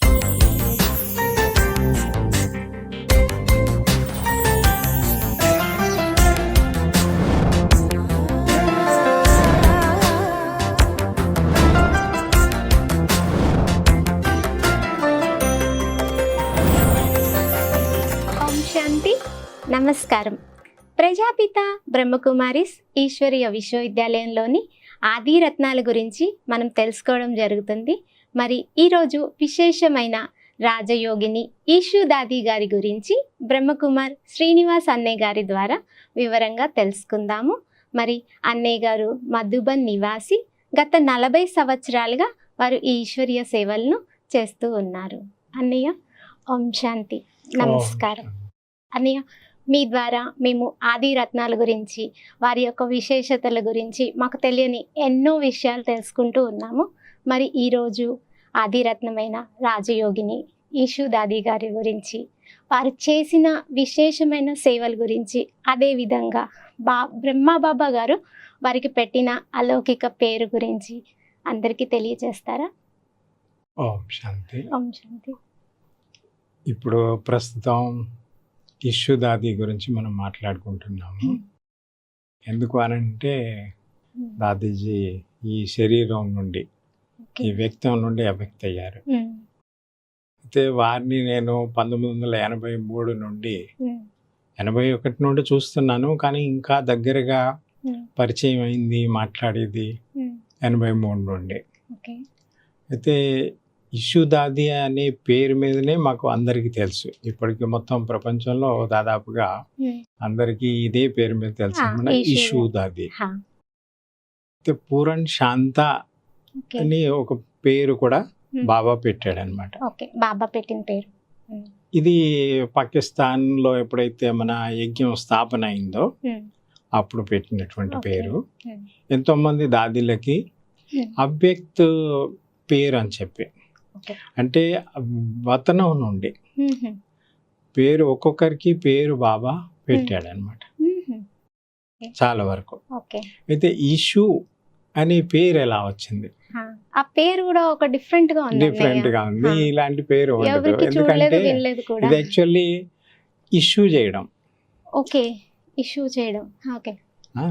ఓం శాంతి. నమస్కారం. ప్రజాపిత బ్రహ్మకుమారిస్ ఈశ్వరీయ విశ్వవిద్యాలయంలోని ఆది రత్నాల గురించి మనం తెలుసుకోవడం జరుగుతుంది. మరి ఈరోజు విశేషమైన రాజయోగిని ఈషు దాది గారి గురించి బ్రహ్మకుమార్ శ్రీనివాస్ అన్నయ్య గారి ద్వారా వివరంగా తెలుసుకుందాము. మరి అన్నయ్య గారు మధుబన్ నివాసి గత నలభై సంవత్సరాలుగా వారు ఈశ్వరీయ సేవలను చేస్తూ ఉన్నారు. అన్నయ్య ఓం శాంతి. నమస్కారం. అన్నయ్య మీ ద్వారా మేము ఆది రత్నాల గురించి వారి యొక్క విశేషతల గురించి మాకు తెలియని ఎన్నో విషయాలు తెలుసుకుంటూ ఉన్నాము. మరి ఈరోజు ఆది రత్నమైన రాజయోగిని ఈషు దాది గారి గురించి వారు చేసిన విశేషమైన సేవల గురించి అదేవిధంగా బా బ్రహ్మబాబా గారు వారికి పెట్టిన అలౌకిక పేరు గురించి అందరికీ తెలియజేస్తారా? ఓం శాంతి. ఓం శాంతి. ఇప్పుడు ప్రస్తుతం ఇష్యూ దాది గురించి మనం మాట్లాడుకుంటున్నాము. ఎందుకు అనంటే దాదీజీ ఈ శరీరం నుండి. ఈ వ్యక్తం నుండి ఎఫెక్ట్ అయ్యారు. అయితే వారిని నేను పంతొమ్మిది వందల ఎనభై మూడు నుండి ఎనభై ఒకటి నుండి చూస్తున్నాను కానీ ఇంకా దగ్గరగా పరిచయం అయింది మాట్లాడేది ఎనభై మూడు నుండి. అయితే ఇష్యూ దాది అనే పేరు మీదనే మాకు అందరికీ తెలుసు. ఇప్పటికి మొత్తం ప్రపంచంలో దాదాపుగా అందరికీ ఇదే పేరు మీద తెలుసు. మన ఇష్యూ ఇష్యూ దాది హా, అయితే పూరణ్ శాంత అని ఒక పేరు కూడా బాబా పెట్టాడు అనమాట బాబా పెట్టిన పేరు. ఇది పాకిస్తాన్లో ఎప్పుడైతే మన యజ్ఞం స్థాపన అయిందో అప్పుడు పెట్టినటువంటి. పేరు. ఎంతో మంది దాదీలకి ఉమ్, అవ్యక్త్ పేరు అని చెప్పి. అంటే వతనం నుండి. పేరు ఒక్కొక్కరికి పేరు బాబా పెట్టాడు అనమాట చాలా వరకు. ఓకే. అయితే ఇషు అనే పేరు ఎలా వచ్చింది? ఆ పేరు కూడా ఒక డిఫరెంట్గా ఉంది. డిఫరెంట్గా ఉంది. ఇలాంటి పేరు ఎందుకంటే ఇది యాక్చువల్లీ ఇష్యూ చేయడం. ఓకే. ఇష్యూ చేయడం. ఓకే.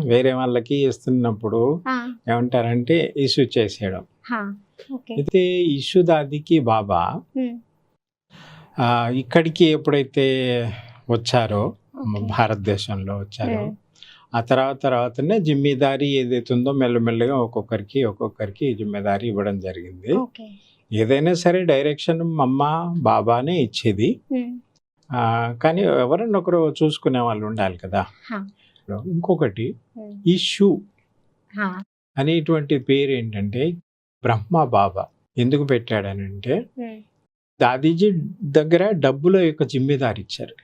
వేరే వాళ్ళకి ఇస్తున్నప్పుడు ఏమంటారంటే ఇష్యూ చేసేయడం. అయితే ఇష్యూ దాదికి బాబా ఇక్కడికి ఎప్పుడైతే వచ్చారో. భారతదేశంలో వచ్చారో ఆ తర్వాత తర్వాతనే జిమ్మేదారీ ఏదైతే ఉందో మెల్లమెల్లగా ఒక్కొక్కరికి ఒక్కొక్కరికి జిమ్మేదారీ ఇవ్వడం జరిగింది. ఏదైనా సరే డైరెక్షన్ అమ్మ బాబానే ఇచ్చేది. కానీ ఎవరన్నా ఒకరు చూసుకునే వాళ్ళు ఉండాలి కదా. ఇంకొకటి ఇష్యూ హా, అనేటువంటి పేరు ఏంటంటే బ్రహ్మ బాబా. ఎందుకు పెట్టాడనంటే ఉమ్, దాదీజీ దగ్గర డబ్బుల యొక్క జిమ్మేదారి ఇచ్చారు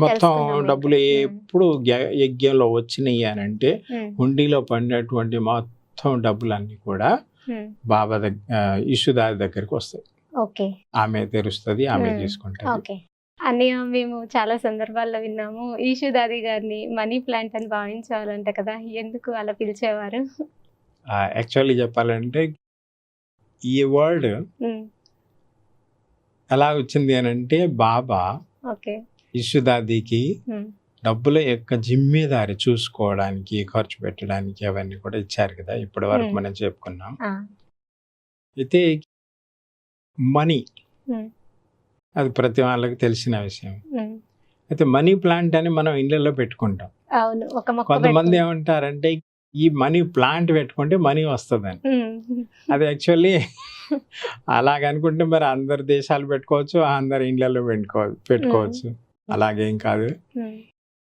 మొత్తం డబ్బులు ఎప్పుడు గ్య- యజ్ఞంలో వచ్చినాయి అని అంటే హుండీలో పడినటువంటి మొత్తం డబ్బులన్నీ కూడా బాబా దగ్గర ఇషుదారి దగ్గరికి వస్తాయి. ఓకే. ఆమె తెరుస్తుంది ఆమె Hmm. తీసుకుంటుంది ఓకే. అన్నయ్య మేము చాలా సందర్భాల్లో విన్నాము ఈషు దాది గారిని మనీ ప్లాంట్ అని భావించేవాళ్ళంట కదా ఎందుకు అలా పిలిచేవారు? యాక్చువల్లీ చెప్పాలంటే ఈ వర్డ్ ఎలా వచ్చింది అని అంటే బాబా ఇషుదాదికి డబ్బుల యొక్క జిమ్మేదారి చూసుకోవడానికి ఖర్చు పెట్టడానికి అవన్నీ కూడా ఇచ్చారు కదా ఇప్పటి వరకు. మనం చెప్పుకున్నాం. అయితే మనీ అది ప్రతి వాళ్ళకి తెలిసిన విషయం. అయితే మనీ ప్లాంట్ అని మనం ఇళ్ళల్లో పెట్టుకుంటాం. కొంతమంది ఏమంటారంటే ఈ మనీ ప్లాంట్ పెట్టుకుంటే మనీ వస్తుందని. అది యాక్చువల్లీ అలాగనుకుంటే మరి అందరు దేశాలు పెట్టుకోవచ్చు అందరు ఇండ్లలో పెట్టుకో పెట్టుకోవచ్చు. అలాగేం కాదు.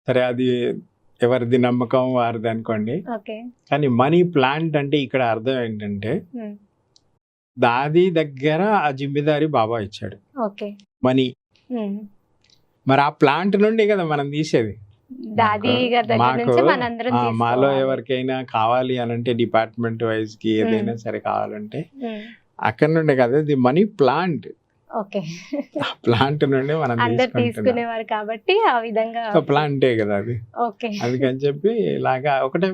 సరే అది ఎవరిది నమ్మకం వారిది అనుకోండి. కానీ మనీ ప్లాంట్ అంటే ఇక్కడ అర్థం ఏంటంటే దాది దగ్గర ఆ జిమ్మెదారి బాబా ఇచ్చాడు. మనీ. మరి ఆ ప్లాంట్ నుండి కదా మనం తీసేది. దాది గారి దగ్గర మాకు నుంచి మనందరం ఆ, మాలో. ఎవరికైనా కావాలి అని అంటే డిపార్ట్మెంట్ వైజ్కి ఏదైనా సరే కావాలంటే అక్కడ నుండి కదా ఇది మనీ ప్లాంట్. ఓకే. ప్లాంట్ నుండి మనం అందరు తీసుకునేవారు కాబట్టి ఆ విధంగా ప్లాంటే కదా అది. ఓకే. అందుకని చెప్పి ఇలాగా ఒకటే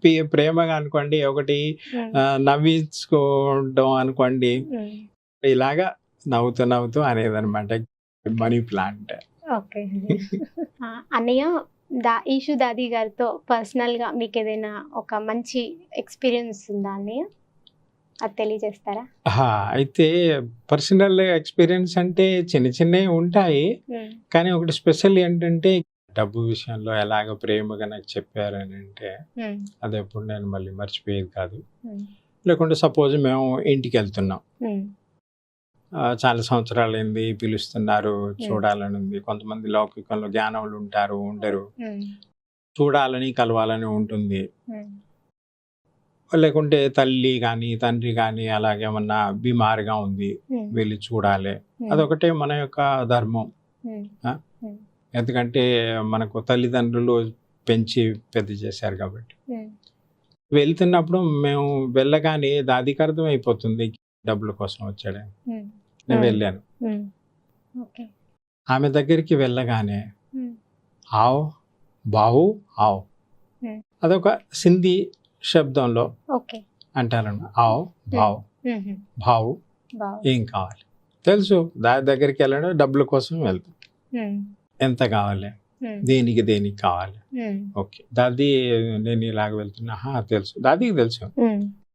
ప్రే- ప్రేమగా అనుకోండి ఒకటి నవ్వించుకోవడం అనుకోండి ఇలాగా నవ్వుతూ నవ్వుతూ అనేది అనమాట మనీ ప్లాంట్. ఓకే. అన్నయ్య దా ఈషు దాది గారితో పర్సనల్గా మీకు ఏదైనా ఒక మంచి ఎక్స్పీరియన్స్ ఉందా అన్నయ్య? అది తెలియజేస్తారా? అయితే పర్సనల్ ఎక్స్పీరియన్స్ అంటే చిన్న చిన్నవి ఉంటాయి. కానీ ఒకటి స్పెషల్ ఏంటంటే డబ్బు విషయంలో ఎలాగ ప్రేమగా నాకు చెప్పారు అని అంటే అది ఎప్పుడు నేను మళ్ళీ మర్చిపోయేది కాదు. లేకుంటే సపోజ్ మేము ఇంటికి వెళ్తున్నాం చాలా సంవత్సరాలు అయింది పిలుస్తున్నారు చూడాలని ఉంది. కొంతమంది లౌకికంలో జ్ఞానములు ఉంటారు ఉండరు. ఉమ్, చూడాలని కలవాలని ఉంటుంది. ఉమ్, లేకుంటే తల్లి కానీ తండ్రి కానీ అలాగేమన్నా బీమారుగా ఉంది ఉమ్, వెళ్ళి చూడాలి. అదొకటే మన యొక్క ధర్మం. ఎందుకంటే మనకు తల్లిదండ్రులు పెంచి పెద్ద చేశారు కాబట్టి. వెళ్తున్నప్పుడు మేము వెళ్ళగానే అర్థం అయిపోతుంది డబ్బుల కోసం వచ్చాడని. ఉమ్, నేను. వెళ్ళాను. ఆమె దగ్గరికి వెళ్ళగానే ఆవ్ బావు ఆవ్. అదొక సింధీ శబ్దంలో అంటారన్న ఆవ్ బావ్. బావు. ఏం కావాలి? తెలుసు దాని దగ్గరికి వెళ్ళడం డబ్బుల కోసం వెళ్తాం. ఎంత కావాలి? దేనికి దేనికి కావాలి? ఓకే. దాది నేను ఇలాగ వెళ్తున్నా "హా, తెలుసు. దాదికి తెలుసు.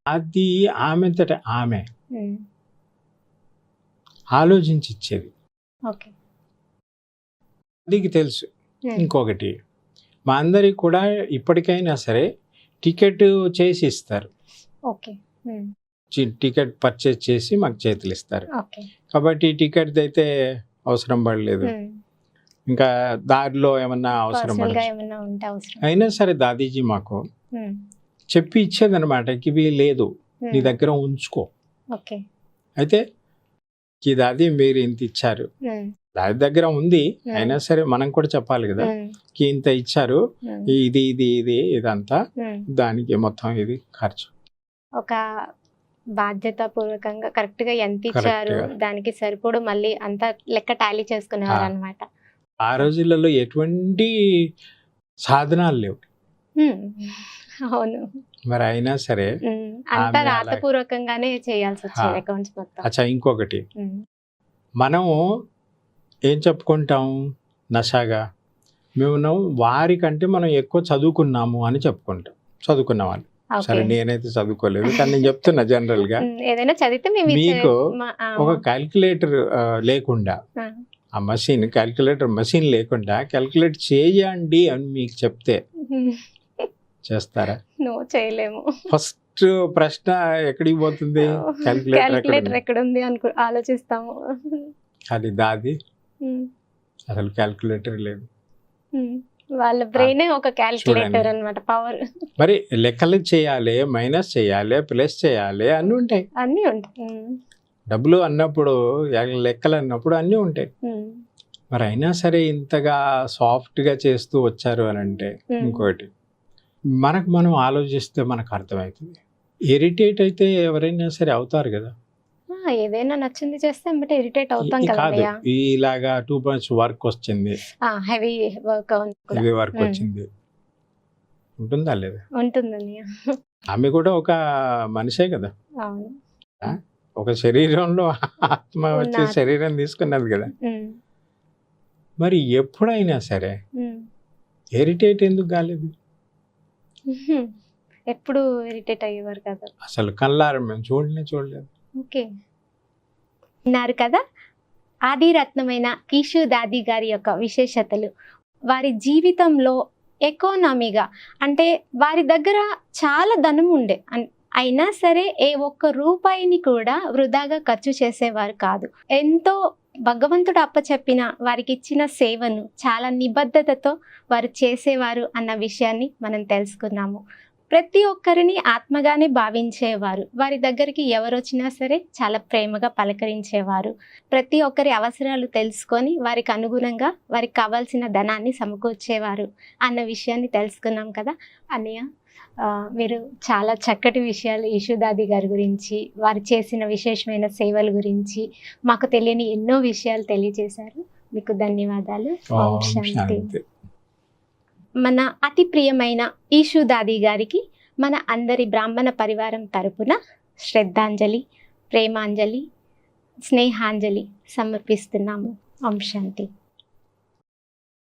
అది ఆమెంతట ఆమె ఆలోచించి ఇచ్చేది దాదికి తెలుసు. ఇంకొకటి మా అందరికి కూడా ఇప్పటికైనా సరే టికెట్ చేసి ఇస్తారు. టికెట్ పర్చేస్ చేసి మాకు చేతులు ఇస్తారు. కాబట్టి టికెట్ అయితే అవసరం పడలేదు. ఇంకా దారిలో ఏమన్నా అవసరం అయినా సరే దాదీజీ మాకు చెప్పి ఇచ్చేదనమాట ఇవి లేదు. నీ దగ్గర ఉంచుకో. ఓకే. అయితే ఈ దాది మీరు ఇంత ఇచ్చారు. దాది దగ్గర ఉంది. అయినా సరే మనం కూడా చెప్పాలి కదా. ఇంత ఇచ్చారు ఇది ఇది ఇది ఇదంతా. దానికి మొత్తం ఇది ఖర్చు. ఒక బాధ్యత పూర్వకంగా కరెక్ట్గా ఎంత ఇచ్చారు. దానికి సరిపోడు మళ్ళీ అంతా లెక్క టాలీ చేసుకునేవారు. అనమాట ఆ రోజులలో ఎటువంటి సాధనాలు లేవు. అవును. మరి అయినా సరే అంతా రాతపూర్వకంగానే చేయాల్సి వచ్చేది. అకౌంట్స్ మొత్తం. అచ్చా ఇంకొకటి. ఉమ్, మనం ఏం చెప్పుకుంటాం నషాగా? మేము వారికంటే మనం ఎక్కువ చదువుకున్నాము అని చెప్పుకుంటాం. చదువుకున్న వాళ్ళు. సరే నేనైతే చదువుకోలేదు కానీ నేను చెప్తున్నా జనరల్గా. ఏదైనా చదివితే మీకు ఒక క్యాల్కులేటర్ లేకుండా ఆ, మషిన్ క్యాల్కులేటర్ మషిన్ లేకుండా క్యాల్కులేట్ చేయండి అని మీకు చెప్తే చేస్తారా? నో చేయలేము. ఫస్ట్ ప్రశ్న ఎక్కడికి పోతుంది? క్యాల్కులేటర్ ఎక్కడ ఉంది? అనుకు ఆలోచిస్తాము. అది దాది? అసలు క్యాల్కులేటర్ లేదు. వాళ్ళ బ్రెయిన్ ఒక క్యాల్కులేటర్ చూడండి. అన్నమాట పవర్ మరి లెక్కలు చేయాలి మైనస్ చేయాలి ప్లస్ చేయాలి అన్నీ ఉంటాయి. అన్నీ ఉంటాయి. డబ్బులు అన్నప్పుడు లెక్కలు అన్నప్పుడు అన్నీ ఉంటాయి. మరి అయినా సరే ఇంతగా సాఫ్ట్గా చేస్తూ వచ్చారు అని అంటే. ఇంకోటి. మనకు మనం ఆలోచిస్తే మనకు అర్థమవుతుంది. ఇరిటేట్ అయితే ఎవరైనా సరే అవుతారు కదా. ఏదైనా నచ్చింది చేస్తే అంటే ఇరిటేట్ అవుతాం కదా ఇలాగా టూ పాయింట్స్ వర్క్ వచ్చింది. హెవీ వర్క్ ఇది వర్క్. వచ్చింది. ఉంటుందా లేదా? ఉంటుంది అన్నయ్య. ఆమె కూడా ఒక మనిషే కదా. ఒక శరీరంలో ఆత్మ వచ్చి శరీరం తీసుకున్నది కదా. మరి ఎప్పుడైనా సరే. ఇరిటేట్ ఎందుకు కాలేదు. ఎప్పుడు ఇరిటేట్ అయ్యేవారు కదా. అసలు కళ్ళారం మేము చూడలే చూడలేదు. ఓకే. విన్నారు కదా? ఆదిరత్నమైన ఈషు దాది గారి యొక్క విశేషతలు. వారి జీవితంలో ఎకానమీగా అంటే వారి దగ్గర చాలా ధనం ఉండే. అయినా సరే ఏ ఒక్క రూపాయిని కూడా వృధాగా ఖర్చు చేసేవారు కాదు. ఎంతో భగవంతుడు అప్పచెప్పిన వారికి ఇచ్చిన సేవను చాలా నిబద్ధతతో వారు చేసేవారు అన్న విషయాన్ని మనం తెలుసుకున్నాము. ప్రతి ఒక్కరిని ఆత్మగానే భావించేవారు. వారి దగ్గరికి ఎవరు వచ్చినా సరే చాలా ప్రేమగా పలకరించేవారు. ప్రతి ఒక్కరి అవసరాలు తెలుసుకొని వారికి అనుగుణంగా వారికి కావాల్సిన ధనాన్ని సమకూర్చేవారు అన్న విషయాన్ని తెలుసుకున్నాం కదా. అన్నయ్య? మీరు చాలా చక్కటి విషయాలు యశోదాది గారి గురించి వారు చేసిన విశేషమైన సేవల గురించి మాకు తెలియని ఎన్నో విషయాలు తెలియజేశారు. మీకు ధన్యవాదాలు. శాంతి. మన అతి ప్రియమైన ఈషు దాది గారికి మన అందరి బ్రాహ్మణ పరివారం తరపున శ్రద్ధాంజలి ప్రేమాంజలి స్నేహాంజలి సమర్పిస్తున్నాము. ఓం శాంతి.